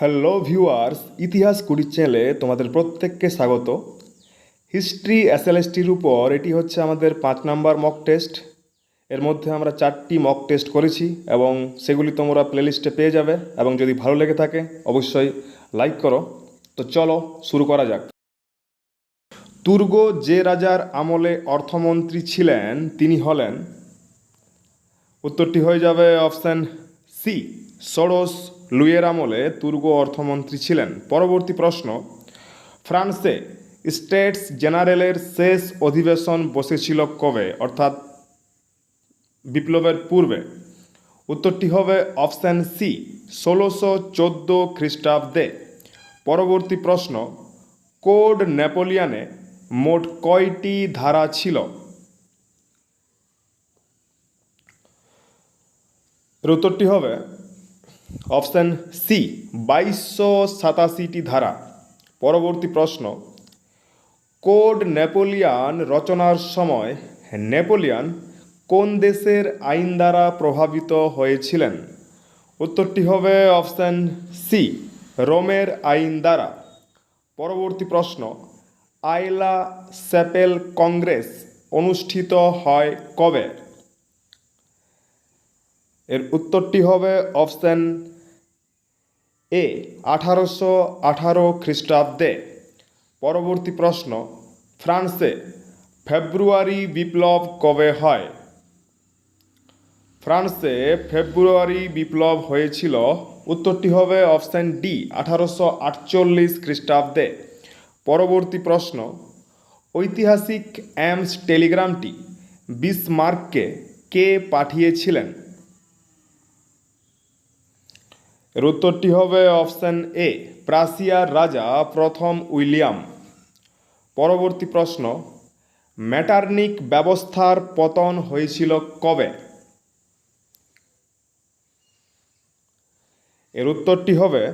Hello viewers ইতিহাস কুড়ি চ্যানেলে তোমাদের প্রত্যেককে স্বাগত। হিস্ট্রি এসএলএসটির উপর এটি হচ্ছে আমাদের পাঁচ নাম্বার মক টেস্ট এর মধ্যে আমরা চারটি মক টেস্ট করেছি এবং সেগুলি তোমরা প্লেলিস্টে পেয়ে যাবে এবং যদি ভালো লেগে থাকে, অবশ্যই লাইক করো। তো চলো শুরু করা যাক। তুর্গ যে রাজার আমলে অর্থমন্ত্রী ছিলেন, তিনি হলেন। উত্তরটি হয়ে যাবে অপশান সি সরোস লুইয়ের আমলে তুর্গ অর্থমন্ত্রী ছিলেন। পরবর্তী প্রশ্ন, ফ্রান্সে স্টেটস জেনারেলের শেষ অধিবেশন বসেছিল কবে? অর্থাৎ বিপ্লবের পূর্বে। উত্তরটি হবে অপশান সি, ষোলোশো চোদ্দ খ্রিস্টাব্দে। পরবর্তী প্রশ্ন, কোড নেপোলিয়ানে মোট কয়টি ধারা ছিল? উত্তরটি হবে অপশান সি, বাইশশো সাতাশিটি ধারা। পরবর্তী প্রশ্ন, কোড নেপোলিয়ান রচনার সময় নেপোলিয়ান কোন দেশের আইন দ্বারা প্রভাবিত হয়েছিলেন? উত্তরটি হবে অপশান সি, রোমের আইন দ্বারা। পরবর্তী প্রশ্ন, আইলা স্যাপেল কংগ্রেস অনুষ্ঠিত হয় কবে? এর উত্তরটি হবে অপশান এ, আঠারোশো আঠারো খ্রিস্টাব্দে। পরবর্তী প্রশ্ন, ফ্রান্সে ফেব্রুয়ারি বিপ্লব কবে হয়? ফ্রান্সে ফেব্রুয়ারি বিপ্লব হয়েছিল, উত্তরটি হবে অপশান ডি, আঠারোশো আটচল্লিশ খ্রিস্টাব্দে। পরবর্তী প্রশ্ন, ঐতিহাসিক অ্যামস টেলিগ্রামটি বিসমার্ককে কে পাঠিয়েছিলেন? এর উত্তরটি হবে অপশান এ প্রাসিয়ার রাজা প্রথম উইলিয়াম। পরবর্তী প্রশ্ন, ম্যাটার্নিক ব্যবস্থার পতন হয়েছিল কবে? এর উত্তরটি হবে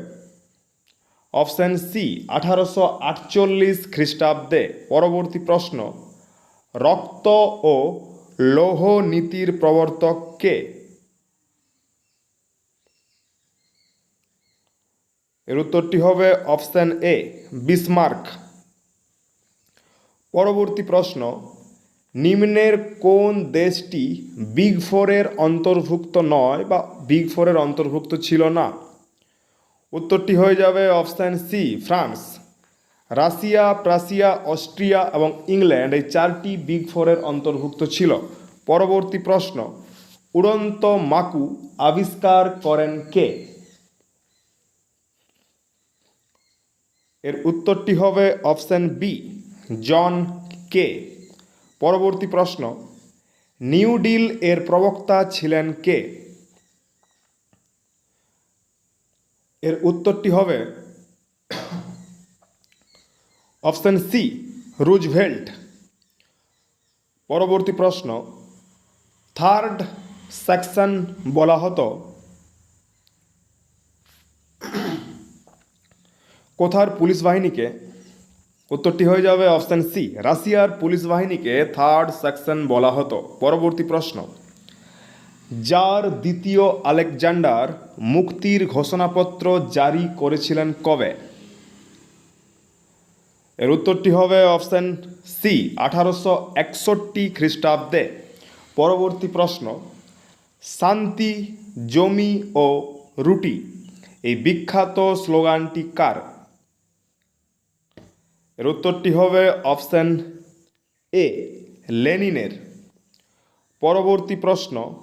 অপশান সি, আঠারোশো আটচল্লিশ খ্রিস্টাব্দে। পরবর্তী প্রশ্ন, রক্ত ও লৌহ নীতির প্রবর্তক কে? এর উত্তরটি হবে অপশান এ, বিসমার্ক। পরবর্তী প্রশ্ন, নিম্নের কোন দেশটি বিগ ফোরের অন্তর্ভুক্ত নয় বা বিগ ফোরের অন্তর্ভুক্ত ছিল না? উত্তরটি হয়ে যাবে option C France. Russia, Prussia, Austria এবং ইংল্যান্ড এই চারটি বিগ ফোরের অন্তর্ভুক্ত ছিল। পরবর্তী প্রশ্ন, উড়ন্ত মাকু আবিষ্কার করেন কে? এর উত্তরটি হবে অপশান বি জন কে পরবর্তী প্রশ্ন, নিউ ডিল এর প্রবক্তা ছিলেন কে? এর উত্তরটি হবে অপশান সি রুজভেল্ট। পরবর্তী প্রশ্ন, থার্ড সেকশন বলা হতো কোথার পুলিশ বাহিনীকে? উত্তরটি হয়ে যাবে অপশান সি, রাশিয়ার পুলিশ বাহিনীকে থার্ড সেকশন বলা হতো। পরবর্তী প্রশ্ন। যার দ্বিতীয় আলেকজান্ডার মুক্তির ঘোষণাপত্র জারি করেছিলেন কবে? এর উত্তরটি হবে অপশান সি আঠারোশো একষট্টি খ্রিস্টাব্দে। পরবর্তী প্রশ্ন, শান্তি, জমি ও রুটি, এই বিখ্যাত স্লোগানটি কার? এর উত্তরটি হবে অপশান এ, লেনিনের। পরবর্তী প্রশ্ন,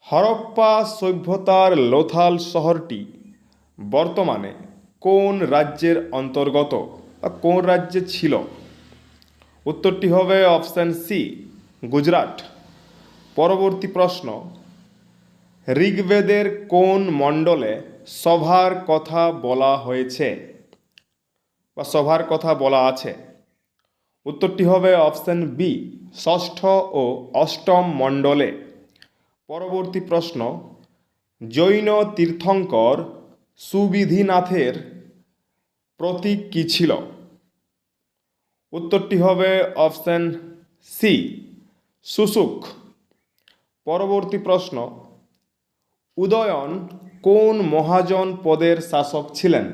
হরপ্পা সভ্যতার লোথাল শহরটি বর্তমানে কোন রাজ্যের অন্তর্গত বা কোন রাজ্যে ছিল? উত্তরটি হবে অপশান সি, গুজরাট। পরবর্তী প্রশ্ন, ঋগ্বেদের কোন মণ্ডলে সভার কথা বলা হয়েছে? বা সভার কথা বলা আছে। উত্তরটি হবে অপশান বি ষষ্ঠ ও অষ্টম মণ্ডলে। পরবর্তী প্রশ্ন, জৈন তীর্থঙ্কর সুবিধিনাথের প্রতীক কী ছিল? উত্তরটি হবে অপশান সি সুসুক পরবর্তী প্রশ্ন, উদয়ন কোন মহাজন পদের শাসক ছিলেন?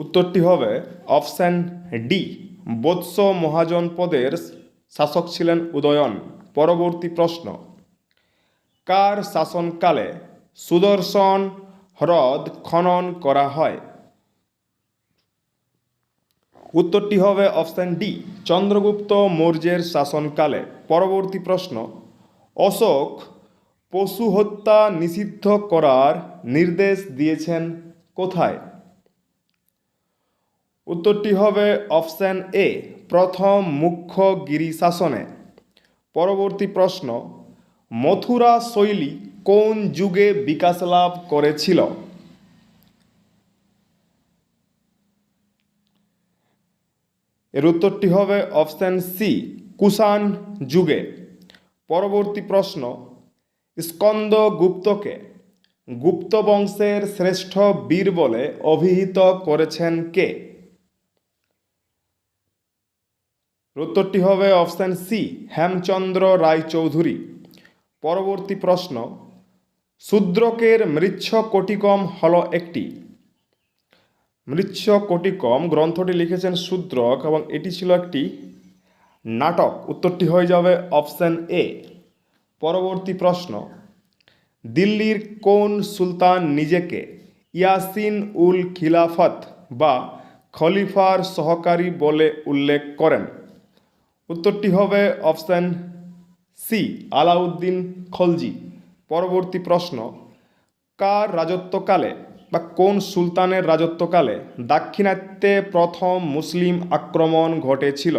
উত্তরটি হবে অপশান ডি। বৎস মহাজন পদের শাসক ছিলেন উদয়ন। পরবর্তী প্রশ্ন। কার শাসনকালে সুদর্শন হ্রদ খনন করা হয়? উত্তরটি হবে অপশান ডি, চন্দ্রগুপ্ত মৌর্যের শাসনকালে। পরবর্তী প্রশ্ন। অশোক পশু হত্যা নিষিদ্ধ করার নির্দেশ দিয়েছেন কোথায়? উত্তরটি হবে অপশান এ, প্রথম মুখ্য গিরি শাসনে পরবর্তী প্রশ্ন, মথুরা শৈলী কোন যুগে বিকাশ লাভ করেছিল? এর উত্তরটি হবে অপশান সি, কুষাণ যুগে। পরবর্তী প্রশ্ন স্কন্দ গুপ্তকে গুপ্ত বংশের শ্রেষ্ঠ বীর বলে অভিহিত করেছেন কে? উত্তরটি হবে অপশান সি, হেমচন্দ্র রায়চৌধুরী। পরবর্তী প্রশ্ন, শূদ্রকের মৃচ্ছ কোটিকম হল একটি। মৃচ্ছ কোটিকম গ্রন্থটি লিখেছেন শূদ্রক এবং এটি ছিল একটি নাটক। উত্তরটি হয়ে যাবে অপশান এ। পরবর্তী প্রশ্ন, দিল্লির কোন সুলতান নিজেকে ইয়াসিন উল খিলাফত বা খলিফার সহকারী বলে উল্লেখ করেন? উত্তরটি হবে অপশান সি আলাউদ্দিন খলজি। পরবর্তী প্রশ্ন, কার রাজত্বকালে বা কোন সুলতানের রাজত্বকালে দাক্ষিণাত্যে প্রথম মুসলিম আক্রমণ ঘটেছিল?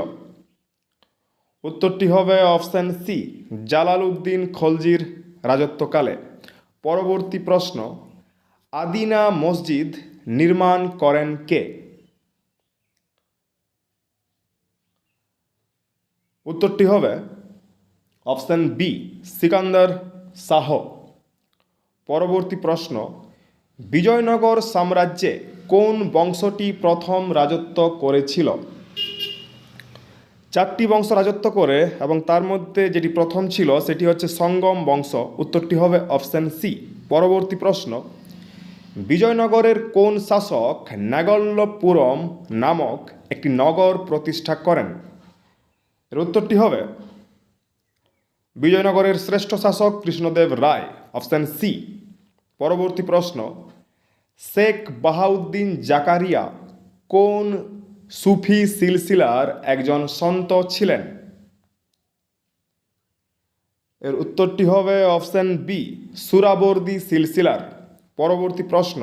উত্তরটি হবে অপশান সি জালালউদ্দিন খলজির রাজত্বকালে। পরবর্তী প্রশ্ন, আদিনা মসজিদ নির্মাণ করেন কে? উত্তরটি হবে অপশান বি, সিকান্দার শাহ। পরবর্তী প্রশ্ন, বিজয়নগর সাম্রাজ্যে কোন বংশটি প্রথম রাজত্ব করেছিল? চারটি বংশ রাজত্ব করে এবং তার মধ্যে যেটি প্রথম ছিল সেটি হচ্ছে সঙ্গম বংশ। উত্তরটি হবে অপশান সি। পরবর্তী প্রশ্ন, বিজয়নগরের কোন শাসক নাগল্যপুরম নামক একটি নগর প্রতিষ্ঠা করেন? এর উত্তরটি হবে বিজয়নগরের শ্রেষ্ঠ শাসক কৃষ্ণদেব রায়, অপশান সি পরবর্তী প্রশ্ন, শেখ বাহাউদ্দিন জাকারিয়া কোন সুফি সিলসিলার একজন সন্ত ছিলেন? এর উত্তরটি হবে অপশান বি সুরাবর্দি সিলসিলার। পরবর্তী প্রশ্ন,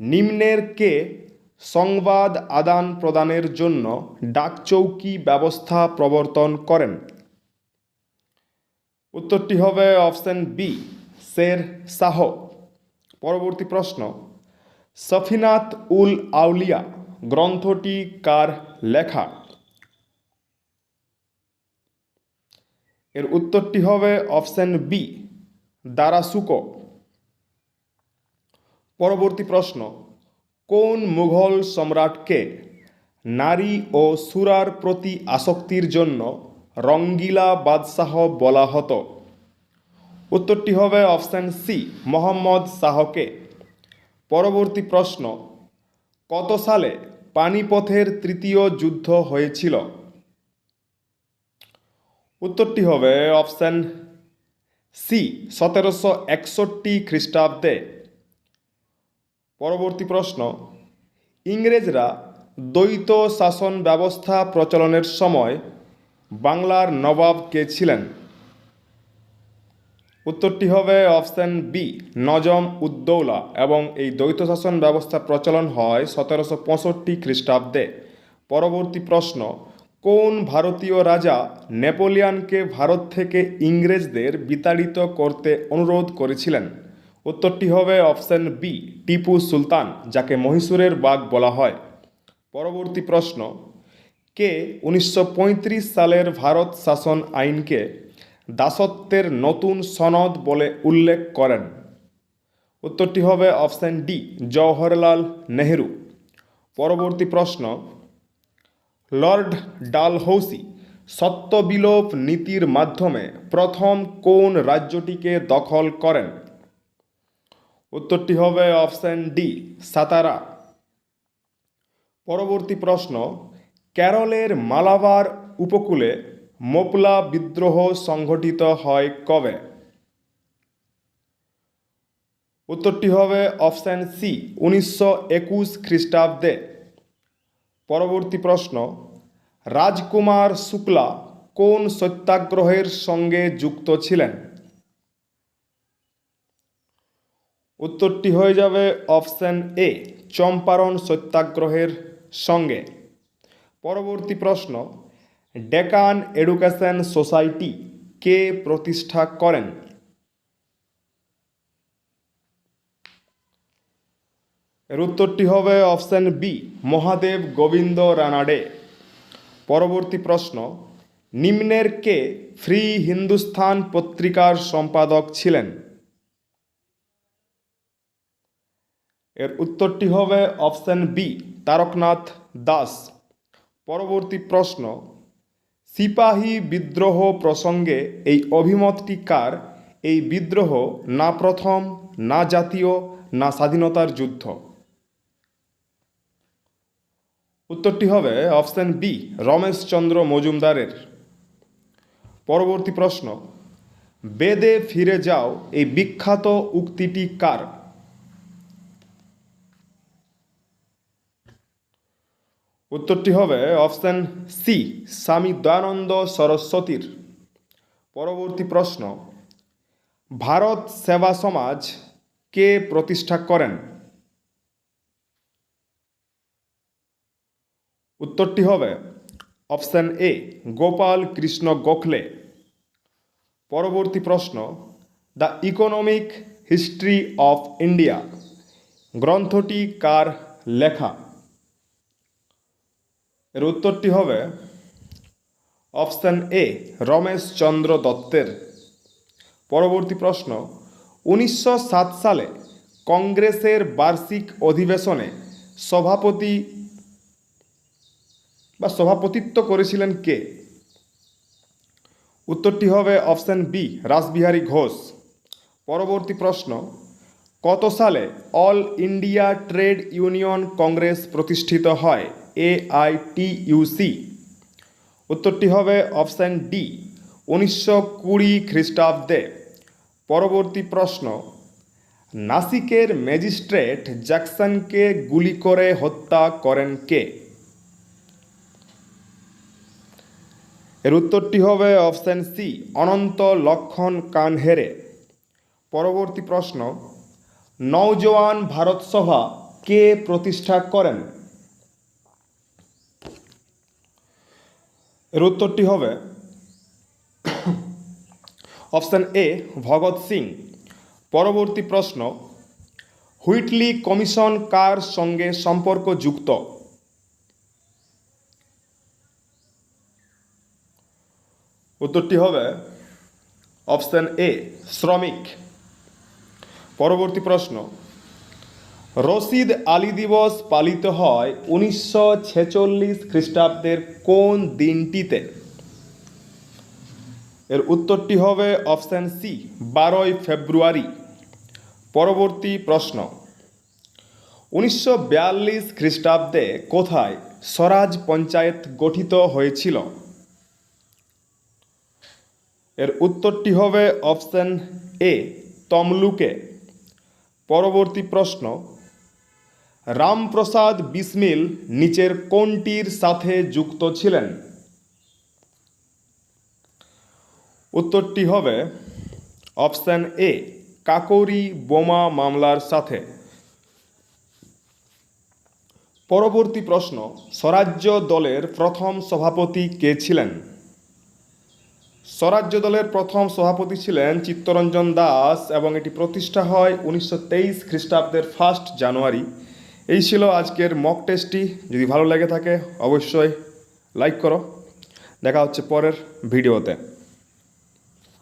নিম্নের কে সংবাদ আদান প্রদানের জন্য ডাকচৌকি ব্যবস্থা প্রবর্তন করেন। উত্তরটি হবে অপশান বি শের শাহ। পরবর্তী প্রশ্ন, সফিনাত উল আউলিয়া গ্রন্থটি কার লেখা? এর উত্তরটি হবে অপশান বি দারাসুকো। পরবর্তী প্রশ্ন কোন মুঘল সম্রাটকে নারী ও সুরার প্রতি আসক্তির জন্য রঙ্গিলা বাদশাহ বলা হতো? উত্তরটি হবে অপশান সি মোহাম্মদ শাহকে। পরবর্তী প্রশ্ন, কত সালে পানিপথের তৃতীয় যুদ্ধ হয়েছিল? উত্তরটি হবে অপশান সি সতেরোশো একষট্টি খ্রিস্টাব্দে। পরবর্তী প্রশ্ন। ইংরেজরা দ্বৈত শাসন ব্যবস্থা প্রচলনের সময় বাংলার নবাব কে ছিলেন? উত্তরটি হবে অপশান বি, নজম উদ্দৌলা এবং এই দ্বৈত শাসন ব্যবস্থা প্রচলন হয় সতেরোশো পঁয়ষট্টি খ্রিস্টাব্দে। পরবর্তী প্রশ্ন, কোন ভারতীয় রাজা নেপোলিয়ানকে ভারত থেকে ইংরেজদের বিতাড়িত করতে অনুরোধ করেছিলেন? উত্তরটি হবে অপশান বি, টিপু সুলতান, যাকে মহীশূরের বাঘ বলা হয়। পরবর্তী প্রশ্ন, কে উনিশশো পঁয়ত্রিশ সালের ভারত শাসন আইনকে দাসত্বের নতুন সনদ বলে উল্লেখ করেন? উত্তরটি হবে অপশান ডি, জওহরলাল নেহেরু। পরবর্তী প্রশ্ন, লর্ড ডালহৌসি সত্যবিলোপ নীতির মাধ্যমে প্রথম কোন রাজ্যটিকে দখল করেন? উত্তরটি হবে অপশন ডি, সাতারা। পরবর্তী প্রশ্ন কেরলের মালাবার উপকূলে মোপলা বিদ্রোহ সংঘটিত হয় কবে? উত্তরটি হবে অপশন সি, উনিশশো একুশ খ্রিস্টাব্দে। পরবর্তী প্রশ্ন, রাজকুমার শুক্লা কোন সত্যাগ্রহের সঙ্গে যুক্ত ছিলেন? উত্তরটি হয়ে যাবে অপশান এ, চম্পারণ সত্যাগ্রহের সঙ্গে। পরবর্তী প্রশ্ন, ডেকান এডুকেশন সোসাইটি কে প্রতিষ্ঠা করেন? এর উত্তরটি হবে অপশান বি, মহাদেব গোবিন্দ রানাডে। পরবর্তী প্রশ্ন, নিম্নের কে ফ্রি হিন্দুস্থান পত্রিকার সম্পাদক ছিলেন? এর উত্তরটি হবে অপশন বি, তারকনাথ দাস। পরবর্তী প্রশ্ন, সিপাহী বিদ্রোহ প্রসঙ্গে এই অভিমতটি কার? এই বিদ্রোহ না প্রথম, না জাতীয়, না স্বাধীনতার যুদ্ধ? উত্তরটি হবে অপশান বি, রমেশচন্দ্র মজুমদারের। পরবর্তী প্রশ্ন, বেদে ফিরে যাও এই বিখ্যাত উক্তিটি কার? উত্তরটি হবে অপশান সি স্বামী দয়ানন্দ সরস্বতীর। পরবর্তী প্রশ্ন, ভারত সেবা সমাজ কে প্রতিষ্ঠা করেন? উত্তরটি হবে অপশান এ, গোপাল কৃষ্ণ গোখলে। পরবর্তী প্রশ্ন, the economic history of India, গ্রন্থটি কার লেখা? এর উত্তরটি হবে অপশন এ, রমেশ চন্দ্র দত্তের। পরবর্তী প্রশ্ন, উনিশশো সাত সালে কংগ্রেসের বার্ষিক অধিবেশনে সভাপতি বা সভাপতিত্ব করেছিলেন কে? উত্তরটি হবে অপশন বি, রাসবিহারী ঘোষ। পরবর্তী প্রশ্ন, কত সালে all India trade union Congress প্রতিষ্ঠিত হয়? এ আই উত্তরটি হবে অপশন ডি, উনিশশো কুড়ি খ্রিস্টাব্দে। পরবর্তী প্রশ্ন, নাসিকের ম্যাজিস্ট্রেট জ্যাকসনকে গুলি করে হত্যা করেন কে? এর উত্তরটি হবে অপশন সি, অনন্ত লক্ষণ কানহেরে। পরবর্তী প্রশ্ন, নওজোয়ান ভারত সভা কে প্রতিষ্ঠা করেন? এর উত্তরটি হবে অপশান এ, ভগৎ সিং। পরবর্তী প্রশ্ন, হুইটলি কমিশন কার সঙ্গে সম্পর্কযুক্ত? উত্তরটি হবে অপশান এ, শ্রমিক। পরবর্তী প্রশ্ন রশিদ আলী দিবস পালিত হয় উনিশশো ছেচল্লিশ খ্রিস্টাব্দের কোন দিনটিতে? এর উত্তরটি হবে অপশন সি, বারোই ফেব্রুয়ারি। পরবর্তী প্রশ্ন। উনিশশো বিয়াল্লিশ খ্রিস্টাব্দে কোথায় স্বরাজ পঞ্চায়েত গঠিত হয়েছিল? এর উত্তরটি হবে অপশন এ, তমলুকে। পরবর্তী প্রশ্ন রামপ্রসাদ বিসমিল নিচের কোনটির সাথে যুক্ত ছিলেন? উত্তরটি হবে অপশন এ, কাকরি বোমা মামলার সাথে। পরবর্তী প্রশ্ন, স্বরাজ্য দলের প্রথম সভাপতি কে ছিলেন? স্বরাজ্য দলের প্রথম সভাপতি ছিলেন চিত্তরঞ্জন দাস এবং এটি প্রতিষ্ঠা হয় উনিশশো তেইশ খ্রিস্টাব্দের ফার্স্ট জানুয়ারি এই ছিল আজকের মক টেস্টটি যদি ভালো লেগে থাকে, অবশ্যই লাইক করো। দেখা হচ্ছে পরের ভিডিওতে।